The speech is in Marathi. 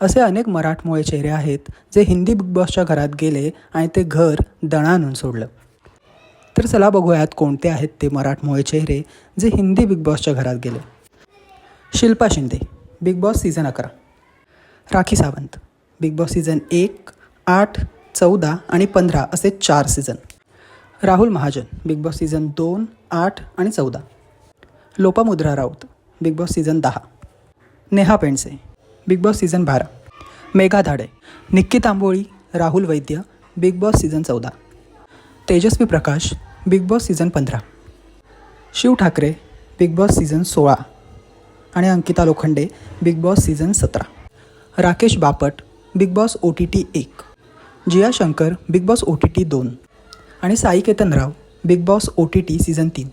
असे अनेक मराठमोळे चेहरे आहेत जे हिंदी बिग बॉसच्या घरात गेले आणि ते घर दणानून सोडलं. तर चला बघूयात कोणते आहेत ते मराठमोळे चेहरे जे हिंदी बिग बॉसच्या घरात गेले. Shilpa Shinde Bigg Boss season अकरा. Rakhi Sawant Bigg Boss season एक आठ चौदा आणि पंधरा असे चार season. Rahul Mahajan Bigg Boss season दोन आठ आणि चौदा. Lopamudra Raut Bigg Boss season दहा. Neha Pendse Bigg Boss season बारा. Megha Dhade Nikki Tamboli Rahul Vaidya Bigg Boss season चौदा. Tejasswi Prakash Bigg Boss season पंधरा. Shiv Thakare Bigg Boss season सोळा. आणि Ankita Lokhande Bigg Boss season सतरा. Rakesh Bapat Bigg Boss O T T एक. Jiya Shankar Bigg Boss O T T दोन. आणि Sai Ketan Rao Bigg Boss O T T season तीन.